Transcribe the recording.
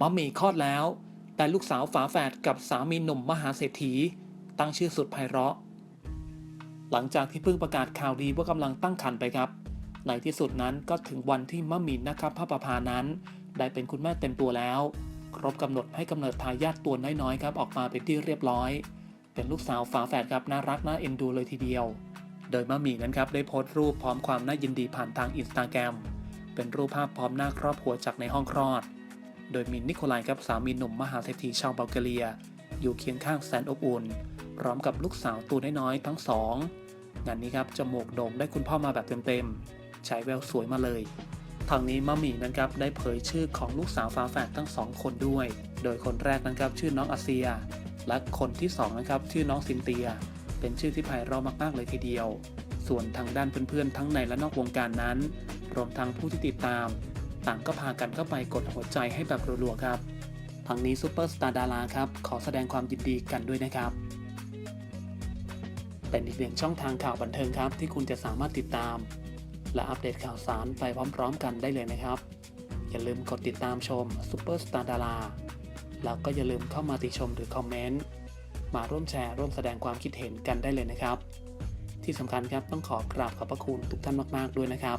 มัมมี่คลอดแล้ว แต่ลูกสาวฝาแฝดกับสามีหนุ่มมหาเศรษฐี ตั้งชื่อสุดไพเราะ หลังจากที่เพิ่งประกาศข่าวดีว่ากำลังตั้งครรภ์ไปครับ ในที่สุดนั้นก็ถึงวันที่มัมมี่นะครับพระประภานั้น ได้เป็นคุณแม่เต็มตัวแล้ว ครบกำหนดให้กำเนิดทายาทตัวน้อยๆครับออกมาเป็นที่เรียบร้อย เป็นลูกสาวฝาแฝดครับน่ารักน่าเอ็นดูเลยทีเดียว โดยมัมมี่นั้นครับได้โพสต์รูปพร้อมความน่ายินดีผ่านทางอินสตาแกรมเป็นรูปภาพพร้อมหน้าครอบครัวจากในห้องคลอด โดยมีนิโคลายครับสามีหนุ่มมหาเศรษฐีชาวบัลแกเรีย อยู่เคียงข้างแสนอบอุ่น พร้อมกับลูกสาวตัวน้อยๆทั้งสอง งานนี้ครับจมูกโด่งได้คุณพ่อมาแบบเต็มๆฉายแววสวยมาเลยทางนี้มัมมี่นะครับได้เผยชื่อของลูกสาวฝาแฝดทั้งสองคนด้วย โดยคนแรกนะครับชื่อน้องอาเซีย และคนที่สองนะครับชื่อน้องซินเตีย เป็นชื่อที่ไพเราะมากๆเลยทีเดียว ส่วนทางด้านเพื่อนๆทั้งในและนอกวงการนั้น รวมทั้งผู้ที่ติดตาม ต่างก็พากันเข้าไปกดหัวใจให้แบบรัวๆครับทางนี้ซูเปอร์สตาร์ดาราครับขอแสดงความยินดีกันด้วยนะครับเป็นอีกหนึ่งช่องทางข่าวบันเทิงครับที่คุณจะสามารถติดตาม และอัปเดตข่าวสารไปพร้อม ๆ กันได้เลยนะครับ อย่าลืมกดติดตามชม Super Star ดาราแล้วก็อย่าลืมเข้ามาติชมหรือคอมเมนต์มาร่วมแชร์ร่วมแสดงความคิดเห็นกันได้เลยนะครับ ที่สำคัญครับต้องขอกราบขอบพระคุณทุกท่านมาก ๆ ด้วยนะครับ